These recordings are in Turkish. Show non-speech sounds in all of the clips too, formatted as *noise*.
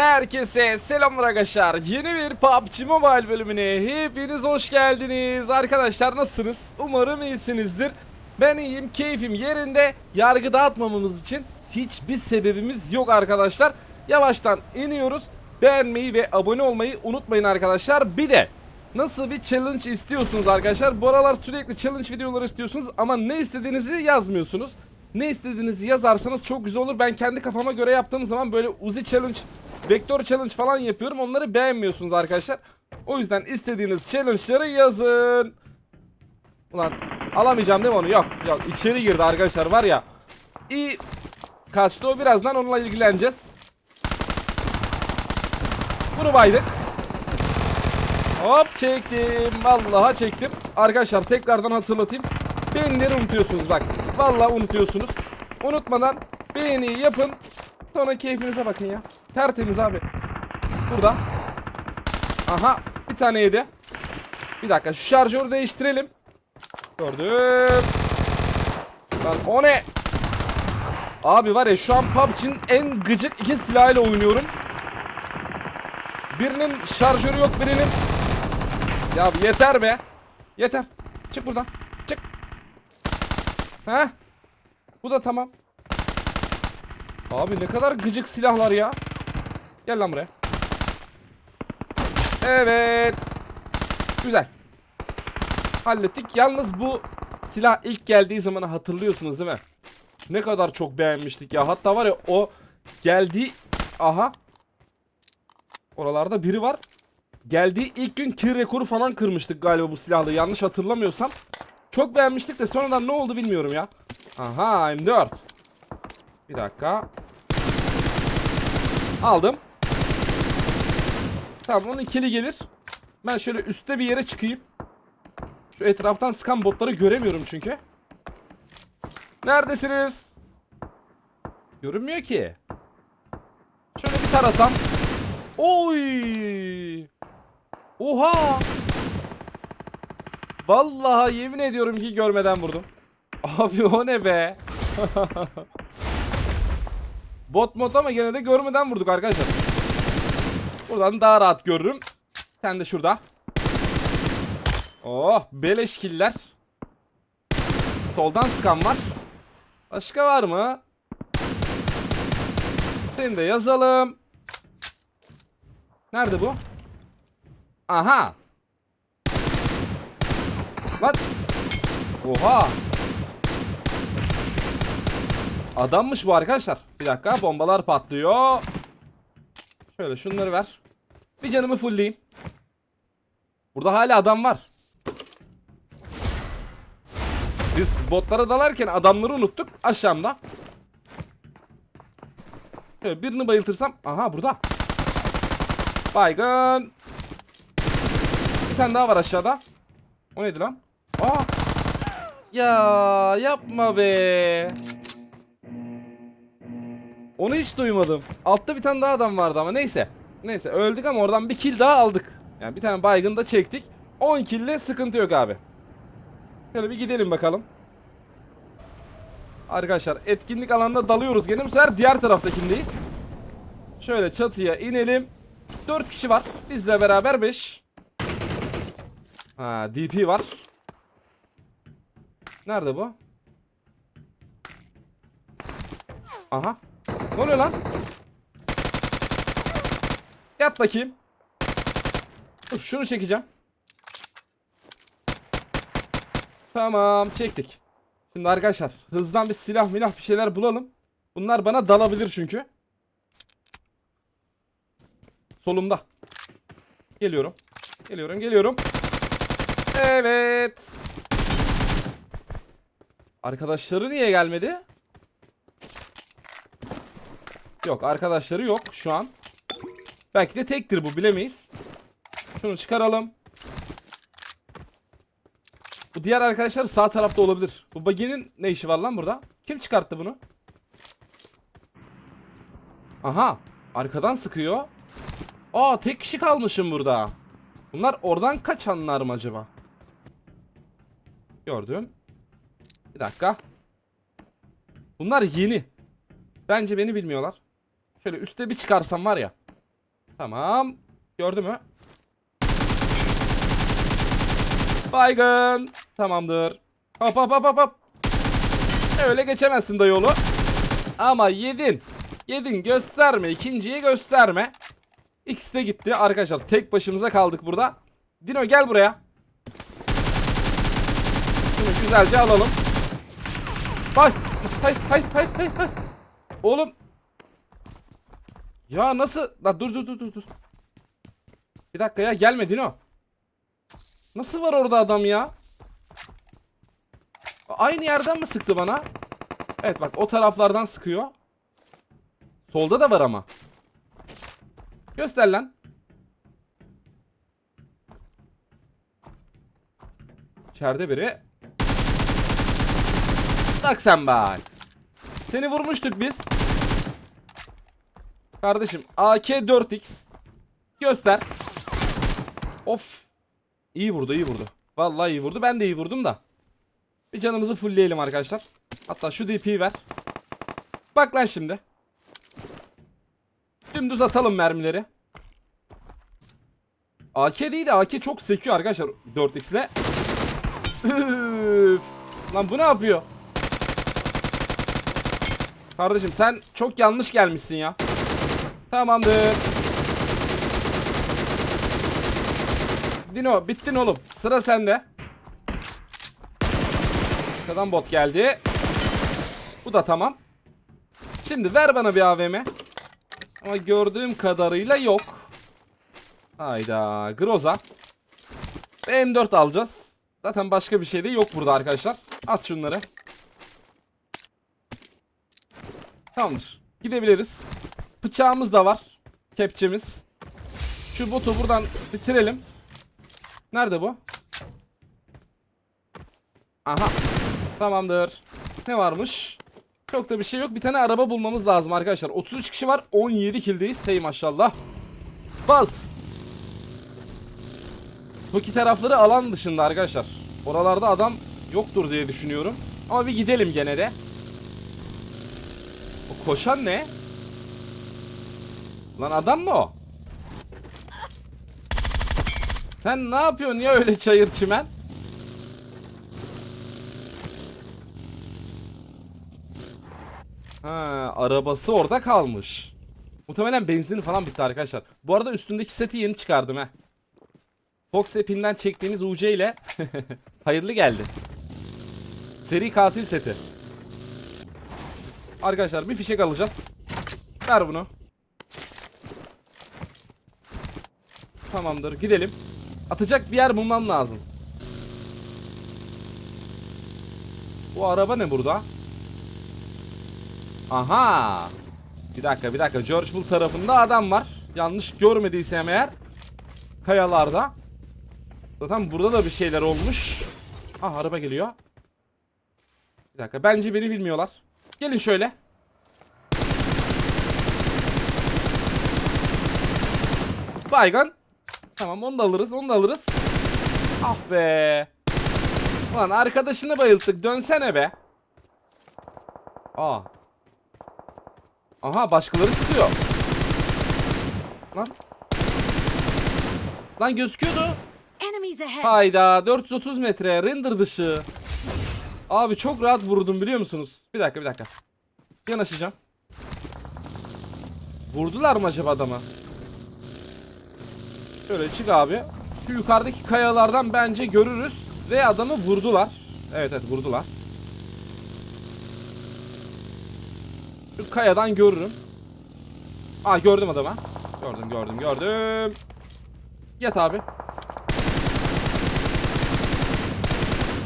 Herkese selamlar arkadaşlar. Yeni bir PUBG Mobile bölümüne hepiniz hoş geldiniz. Arkadaşlar nasılsınız? Umarım iyisinizdir. Ben iyiyim, keyfim yerinde. Yargı dağıtmamamız için hiçbir sebebimiz yok arkadaşlar. Yavaştan iniyoruz. Beğenmeyi ve abone olmayı unutmayın arkadaşlar. Bir de nasıl bir challenge istiyorsunuz arkadaşlar? Bu aralar sürekli challenge videoları istiyorsunuz ama ne istediğinizi yazmıyorsunuz. Ne istediğinizi yazarsanız çok güzel olur. Ben kendi kafama göre yaptığım zaman böyle Uzi Challenge, Vektör Challenge falan yapıyorum. Onları beğenmiyorsunuz arkadaşlar. O yüzden istediğiniz challenge'ları yazın. Ulan alamayacağım değil mi onu? Yok yok içeri girdi arkadaşlar var ya. İyi kaçtı o birazdan onunla ilgileneceğiz. Bunu baydık. Hop çektim. Vallahi çektim. Arkadaşlar tekrardan hatırlatayım. Beğenileri unutuyorsunuz bak. Vallahi unutuyorsunuz. Unutmadan beğeniyi yapın. Sonra keyfinize bakın ya. Tertemiz abi. Burada. Aha bir tane yedi. Bir dakika şu şarjörü değiştirelim. Gördüm. Lan o ne? Abi var ya şu an PUBG'nin en gıcık iki silahıyla oynuyorum. Birinin şarjörü yok birinin. Ya yeter be. Yeter. Çık buradan. Çık. Heh. Bu da tamam. Abi ne kadar gıcık silahlar ya. Gel lan buraya. Evet. Güzel. Hallettik. Yalnız bu silah ilk geldiği zamanı hatırlıyorsunuz değil mi? Ne kadar çok beğenmiştik ya. Hatta var ya o geldiği... Aha. Oralarda biri var. Geldiği ilk gün kill rekoru falan kırmıştık galiba bu silahla. Yanlış hatırlamıyorsam. Çok beğenmiştik de sonradan ne oldu bilmiyorum ya. Aha M4. Bir dakika. Aldım. Tamam onun ikili gelir. Ben şöyle üstte bir yere çıkayım. Şu etraftan sıkan botları göremiyorum çünkü. Neredesiniz? Görünmüyor ki. Şöyle bir tarasam. Oy! Oha! Vallahi yemin ediyorum ki görmeden vurdum. Abi o ne be? *laughs* Bot mod ama gene de görmeden vurduk arkadaşlar. Buradan daha rahat görürüm. Sen de şurada. Oh beleş killer. Soldan sıkan var. Başka var mı? Seni de yazalım. Nerede bu? Aha. Lan. Oha. Adammış bu arkadaşlar. Bir dakika bombalar patlıyor. Şöyle şunları ver. Bir canımı fullleyeyim. Burada hala adam var. Biz botlara dalarken adamları unuttuk aşağımda. Şöyle birini bayıltırsam. Aha burada. Baygın. Bir tane daha var aşağıda. O neydi lan? Aa. Ya yapma be. Onu hiç duymadım. Altta bir tane daha adam vardı ama neyse. Neyse öldük ama oradan bir kill daha aldık. Yani bir tane baygın da çektik. 10 kill'le sıkıntı yok abi. Şöyle bir gidelim bakalım. Arkadaşlar etkinlik alanına dalıyoruz gene. Bu sefer diğer taraftakindeyiz. Şöyle çatıya inelim. 4 kişi var. Bizle beraber 5. Ha DP var. Nerede bu? Aha. Ne oluyor lan? Yat bakayım. Dur şunu çekeceğim. Tamam çektik. Şimdi arkadaşlar hızdan bir silah milah bir şeyler bulalım. Bunlar bana dalabilir çünkü. Solumda. Geliyorum. Geliyorum geliyorum. Evet. Arkadaşları niye gelmedi? Yok arkadaşları yok şu an. Belki de tektir bu bilemeyiz. Şunu çıkaralım. Bu diğer arkadaşlar sağ tarafta olabilir. Bu baginin ne işi var lan burada? Kim çıkarttı bunu? Aha. Arkadan sıkıyor. Aa tek kişi kalmışım burada. Bunlar oradan kaçanlar mı acaba? Gördüm. Bir dakika. Bunlar yeni. Bence beni bilmiyorlar. Şöyle üste bir çıkarsam var ya. Tamam. Gördü mü? Baygın. Tamamdır. Hop hop hop hop hop. Öyle geçemezsin da yolu. Ama yedin. Yedin gösterme. ikinciyi gösterme. İkisi de gitti. Arkadaşlar tek başımıza kaldık burada. Dino gel buraya. Şunu güzelce alalım. Baş. Hay hay hay hay hay. Oğlum. Ya nasıl? La dur dur dur dur dur. Bir dakika ya gelme Dino. Nasıl var orada adam ya? Aynı yerden mi sıktı bana? Evet bak o taraflardan sıkıyor. Solda da var ama. Göster lan. İçeride biri. Bak sen bak. Seni vurmuştuk biz. Kardeşim AK-4X. Göster. Of. İyi vurdu iyi vurdu. Vallahi iyi vurdu. Ben de iyi vurdum da. Bir canımızı fullleyelim arkadaşlar. Hatta şu DP'yi ver. Bak lan şimdi. Dümdüz atalım mermileri. AK değil de AK çok sekiyor arkadaşlar 4x ile. Üf. Lan bu ne yapıyor? Kardeşim sen çok yanlış gelmişsin ya. Tamamdır. Dino bittin oğlum. Sıra sende. Arkadan bot geldi. Bu da tamam. Şimdi ver bana bir AVM. Ama gördüğüm kadarıyla yok. Hayda. Groza. M4 alacağız. Zaten başka bir şey de yok burada arkadaşlar. At şunları. Tamamdır. Gidebiliriz. Bıçağımız da var. Kepçemiz. Şu botu buradan bitirelim. Nerede bu? Aha. Tamamdır. Ne varmış? Çok da bir şey yok. Bir tane araba bulmamız lazım arkadaşlar. 33 kişi var. 17 kildeyiz. Hey maşallah. Bas. Toki tarafları alan dışında arkadaşlar. Oralarda adam yoktur diye düşünüyorum. Ama bir gidelim gene de. Koşan ne? Lan adam mı o? Sen ne yapıyorsun ya öyle çayır çimen? Ha, arabası orada kalmış. Muhtemelen benzin falan bitti arkadaşlar. Bu arada üstündeki seti yeni çıkardım he. Fox app'inden çektiğimiz UC ile *laughs* hayırlı geldi. Seri katil seti. Arkadaşlar bir fişek alacağız. Ver bunu. Tamamdır gidelim. Atacak bir yer bulmam lazım. Bu araba ne burada? Aha. Bir dakika bir dakika. George Bull tarafında adam var. Yanlış görmediysem eğer. Kayalarda. Zaten burada da bir şeyler olmuş. Ah araba geliyor. Bir dakika bence beni bilmiyorlar. Gelin şöyle. Baygın. Tamam onu da alırız onu da alırız. Ah be. Lan arkadaşını bayılttık dönsene be. Aa. Aha başkaları tutuyor. Lan. Lan gözüküyordu. Hayda 430 metre render dışı. Abi çok rahat vurdum biliyor musunuz? Bir dakika bir dakika. Yanaşacağım. Vurdular mı acaba adamı? Şöyle çık abi. Şu yukarıdaki kayalardan bence görürüz. Ve adamı vurdular. Evet evet vurdular. Şu kayadan görürüm. Aa gördüm adamı. Gördüm gördüm gördüm. Yat abi.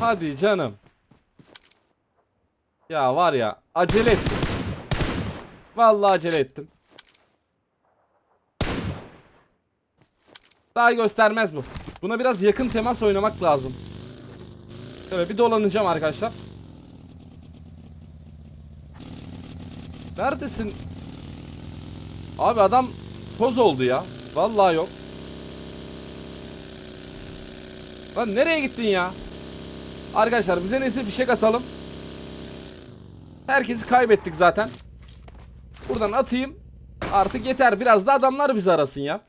Hadi canım. Ya var ya acele ettim. Vallahi acele ettim. Daha göstermez bu. Buna biraz yakın temas oynamak lazım. Şöyle bir dolanacağım arkadaşlar. Neredesin? Abi adam toz oldu ya. Vallahi yok. Lan nereye gittin ya? Arkadaşlar bize neyse fişek atalım. Herkesi kaybettik zaten. Buradan atayım. Artık yeter biraz da adamlar bizi arasın ya.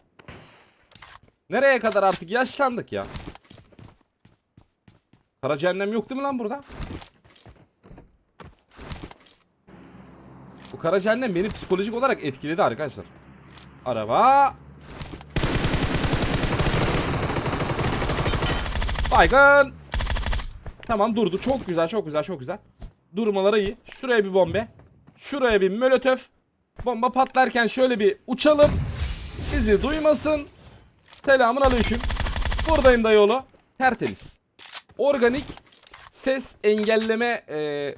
Nereye kadar artık yaşlandık ya. Kara cehennem yok değil mi lan burada? Bu kara cehennem beni psikolojik olarak etkiledi arkadaşlar. Araba. Baygın. Tamam durdu. Çok güzel, çok güzel, çok güzel. Durmaları iyi. Şuraya bir bombe. Şuraya bir molotöf. Bomba patlarken şöyle bir uçalım. Bizi duymasın. Selamun aleyküm. Buradayım da yolu. Tertemiz. Organik ses engelleme eee,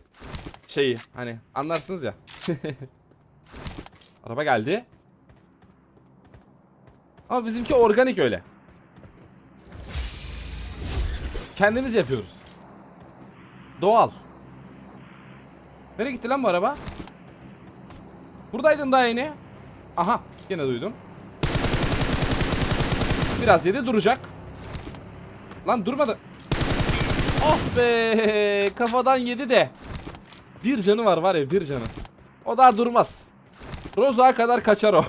şeyi hani anlarsınız ya. *laughs* Araba geldi. Ama bizimki organik öyle. Kendimiz yapıyoruz. Doğal. Nereye gitti lan bu araba? Buradaydın daha yeni. Aha yine duydum. Biraz yedi duracak. Lan durmadı. Oh be kafadan yedi de. Bir canı var var ya bir canı. O daha durmaz. Rozo'ya kadar kaçar o. *laughs*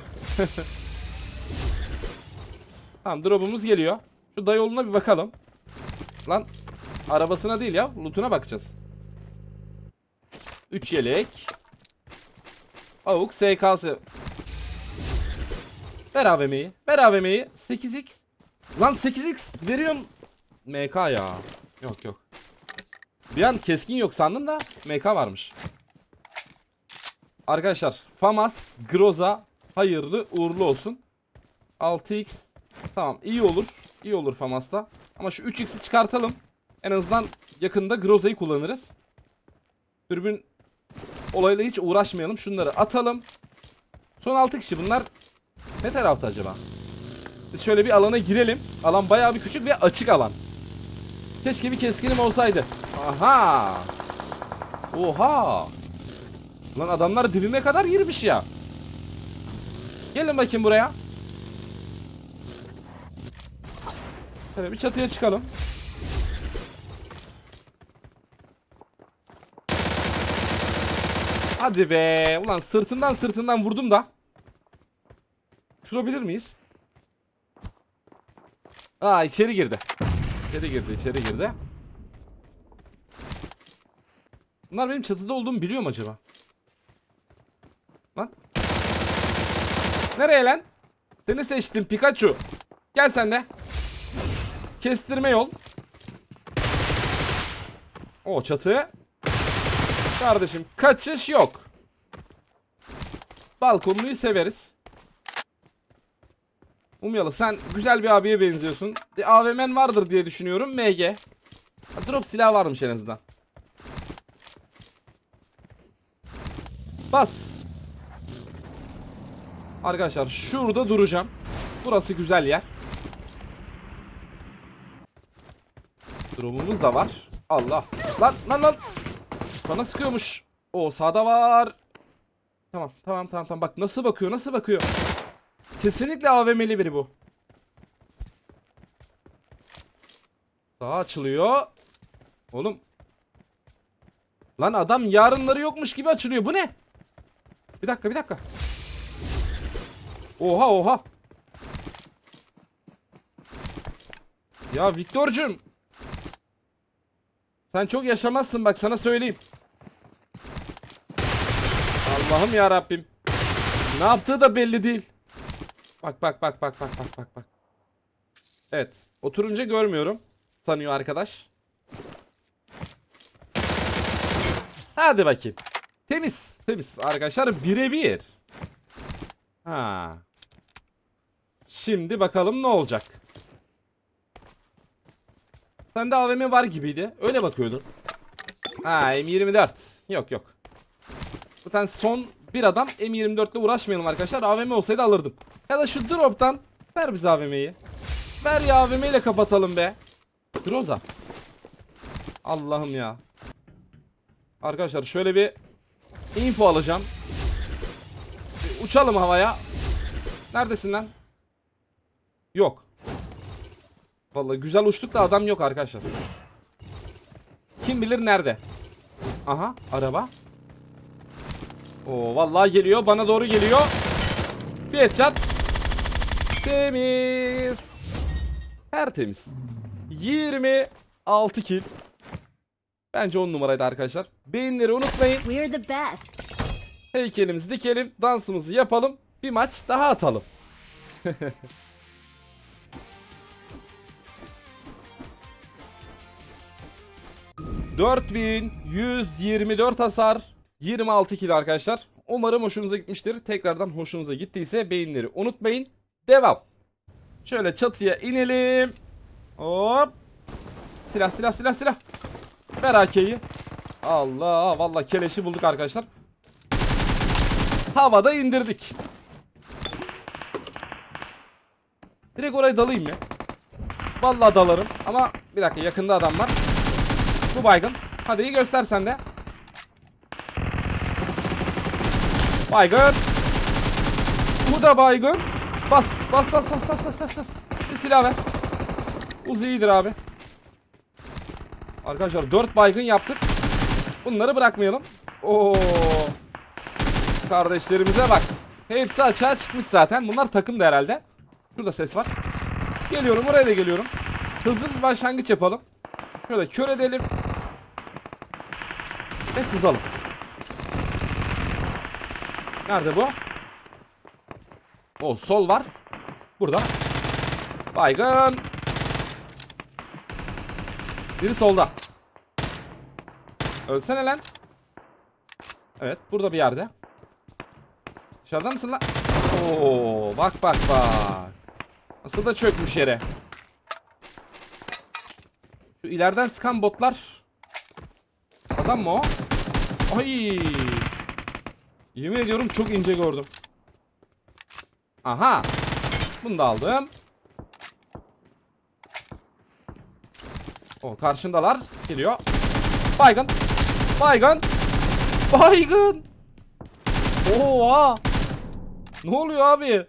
tamam drop'umuz geliyor. Şu dayoluna bir bakalım. Lan arabasına değil ya lootuna bakacağız. 3 yelek. Avuk SK'sı. Ver AVM'yi. Ver AVM'yi. 8x. Lan 8x veriyorsun. MK ya. Yok yok. Bir an keskin yok sandım da MK varmış. Arkadaşlar Famas, Groza hayırlı uğurlu olsun. 6x tamam iyi olur. İyi olur Famas'ta. Ama şu 3x'i çıkartalım. En azından yakında Groza'yı kullanırız. Dürbün olayla hiç uğraşmayalım. Şunları atalım. Son 6 kişi bunlar ne tarafta acaba? Biz şöyle bir alana girelim. Alan bayağı bir küçük ve açık alan. Keşke bir keskinim olsaydı. Aha. Oha. Lan adamlar dibime kadar girmiş ya. Gelin bakayım buraya. Evet bir çatıya çıkalım. Hadi be. Ulan sırtından sırtından vurdum da. Şurabilir miyiz? Aa içeri girdi. İçeri girdi, içeri girdi. Bunlar benim çatıda olduğumu biliyor mu acaba? Lan. Nereye lan? Seni seçtim Pikachu. Gel sen de. Kestirme yol. O çatı. Kardeşim kaçış yok. Balkonluyu severiz. Umyalı sen güzel bir abiye benziyorsun. Bir AVM'n vardır diye düşünüyorum. MG. Drop silah varmış en azından. Bas. Arkadaşlar şurada duracağım. Burası güzel yer. Drop'umuz da var. Allah. Lan lan lan. Bana sıkıyormuş. O sağda var. Tamam tamam tamam tamam. Bak nasıl bakıyor nasıl bakıyor. Kesinlikle AVM'li biri bu. Sağ açılıyor. Oğlum. Lan adam yarınları yokmuş gibi açılıyor. Bu ne? Bir dakika bir dakika. Oha oha. Ya Viktor'cum. Sen çok yaşamazsın bak sana söyleyeyim. Allah'ım ya Rabbim. Ne yaptığı da belli değil. Bak bak bak bak bak bak bak bak. Evet. Oturunca görmüyorum. Sanıyor arkadaş. Hadi bakayım. Temiz. Temiz. Arkadaşlar birebir. Ha. Şimdi bakalım ne olacak. Sende AVM var gibiydi. Öyle bakıyordun. Ha M24. Yok yok. Zaten son bir adam M24 ile uğraşmayalım arkadaşlar. AVM olsaydı alırdım. Ya da şu drop'tan ver bize AVM'yi. Ver ya AVM ile kapatalım be. Groza. Allah'ım ya. Arkadaşlar şöyle bir info alacağım. Uçalım havaya. Neredesin lan? Yok. Vallahi güzel uçtuk da adam yok arkadaşlar. Kim bilir nerede? Aha araba. Oo vallahi geliyor bana doğru geliyor. Bir headshot. Temiz. Tertemiz. 26 kill. Bence 10 numaraydı arkadaşlar. Beğenileri unutmayın. We're the best. Heykelimizi dikelim. Dansımızı yapalım. Bir maç daha atalım. *laughs* ...4124 hasar... ...26 kill arkadaşlar. Umarım hoşunuza gitmiştir. Tekrardan hoşunuza gittiyse beğenileri unutmayın. Devam. Şöyle çatıya inelim. Hop. Silah silah silah silah. Ver AK'yi. Allah vallahi keleşi bulduk arkadaşlar. Havada indirdik. Direkt oraya dalayım ya. Vallahi dalarım ama bir dakika yakında adam var. Bu baygın. Hadi göster sen de. Baygın. Bu da baygın. Bas bas bas bas bas bas bas. Bir silah ver. Uzi iyidir abi. Arkadaşlar 4 baygın yaptık. Bunları bırakmayalım. Oo. Kardeşlerimize bak. Hepsi açığa çıkmış zaten. Bunlar takım da herhalde. Şurada ses var. Geliyorum oraya da geliyorum. Hızlı bir başlangıç yapalım. Şöyle kör edelim. Ve sızalım. Nerede bu? O sol var. Burada. Baygın. Biri solda. Ölsene lan. Evet burada bir yerde. Dışarıda mısın lan? Oo bak bak bak. Nasıl da çökmüş yere. Şu ileriden sıkan botlar. Adam mı o? Ay. Yemin ediyorum çok ince gördüm. Aha. Bunu da aldım. O karşındalar. Geliyor. Baygın. Baygın. Baygın. Oha. Ne oluyor abi?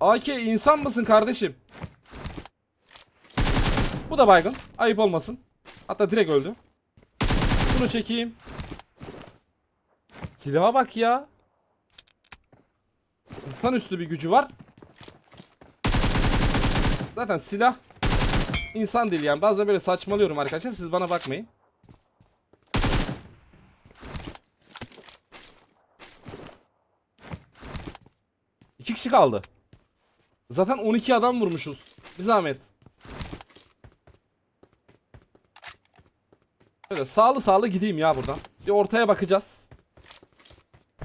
AK insan mısın kardeşim? Bu da baygın. Ayıp olmasın. Hatta direkt öldü. Bunu çekeyim. Silaha bak ya. İnsan üstü bir gücü var. Zaten silah insan değil yani. Bazen böyle saçmalıyorum arkadaşlar. Siz bana bakmayın. İki kişi kaldı. Zaten 12 adam vurmuşuz. Bir zahmet. Böyle sağlı sağlı gideyim ya buradan. Bir ortaya bakacağız.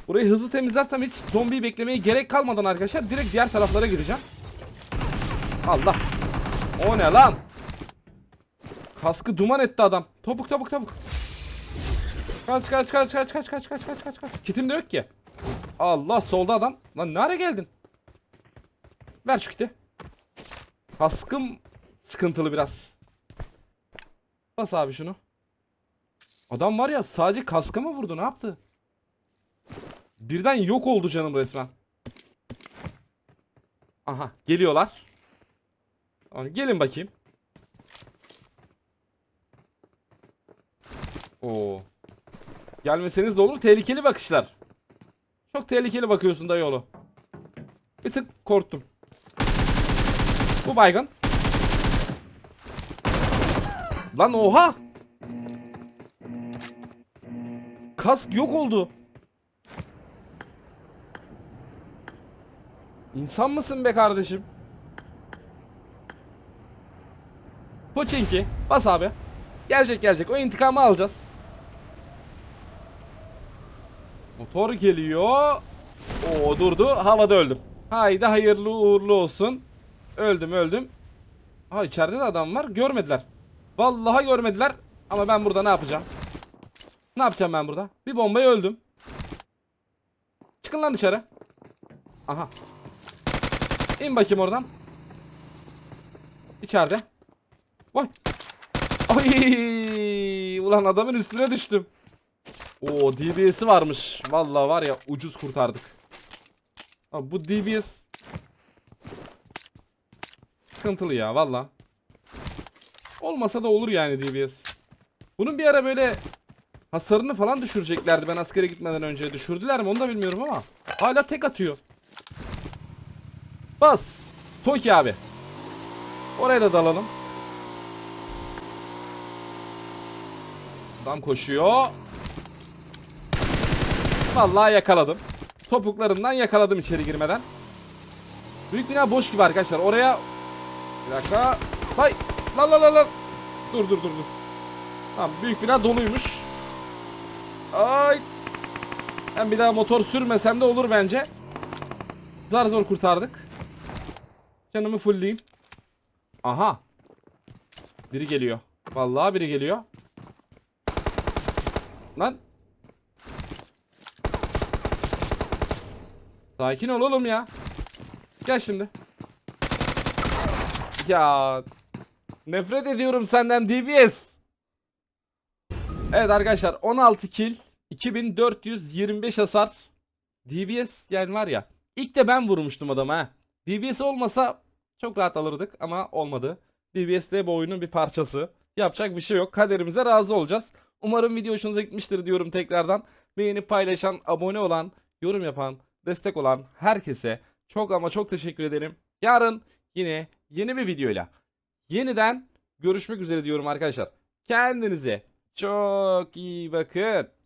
Burayı hızlı temizlersem hiç zombiyi beklemeye gerek kalmadan arkadaşlar direkt diğer taraflara gideceğim. Allah. O ne lan? Kaskı duman etti adam. Topuk topuk topuk. Kaç kaç kaç kaç kaç kaç kaç kaç kaç kaç. Kitim de yok ki. Allah solda adam. Lan nereye geldin? Ver şu kiti. Kaskım sıkıntılı biraz. Bas abi şunu. Adam var ya sadece kaska mı vurdu ne yaptı? Birden yok oldu canım resmen. Aha geliyorlar. Gelin bakayım. Oo. Gelmeseniz de olur. Tehlikeli bakışlar. Çok tehlikeli bakıyorsun dayı. Bir tık korktum. Bu baygın. Lan oha. Kask yok oldu. İnsan mısın be kardeşim? Poçinki. Bas abi. Gelecek gelecek. O intikamı alacağız. Motor geliyor. Oo durdu. Havada öldüm. Haydi hayırlı uğurlu olsun. Öldüm öldüm. Ha içeride de adam var. Görmediler. Vallahi görmediler. Ama ben burada ne yapacağım? Ne yapacağım ben burada? Bir bombaya öldüm. Çıkın lan dışarı. Aha. İn bakayım oradan. İçeride. Vay. Ay! Ulan adamın üstüne düştüm. Oo DBS'i varmış. Vallahi var ya ucuz kurtardık. Abi bu DBS sıkıntılı ya valla. Olmasa da olur yani DBS. Bunun bir ara böyle hasarını falan düşüreceklerdi ben askere gitmeden önce. Düşürdüler mi onu da bilmiyorum ama. Hala tek atıyor. Bas. Toki abi. Oraya da dalalım. Adam koşuyor. Vallahi yakaladım. Topuklarından yakaladım içeri girmeden. Büyük bina boş gibi arkadaşlar. Oraya bir dakika. Hay. La la la la. Dur dur dur dur. Tamam büyük bina doluymuş. Ay. Ben bir daha motor sürmesem de olur bence. Zar zor kurtardık. Canımı fullleyeyim. Aha. Biri geliyor. Vallahi biri geliyor. Lan. Sakin ol oğlum ya. Gel şimdi. Ya. Nefret ediyorum senden DBS. Evet arkadaşlar 16 kill 2425 hasar DBS yani var ya ilk de ben vurmuştum adama ha. DBS olmasa çok rahat alırdık ama olmadı. DBS de bu oyunun bir parçası. Yapacak bir şey yok. Kaderimize razı olacağız. Umarım video hoşunuza gitmiştir diyorum tekrardan. Beğenip paylaşan, abone olan, yorum yapan, destek olan herkese çok ama çok teşekkür ederim. Yarın yine yeni bir videoyla yeniden görüşmek üzere diyorum arkadaşlar. Kendinize çok iyi bakın.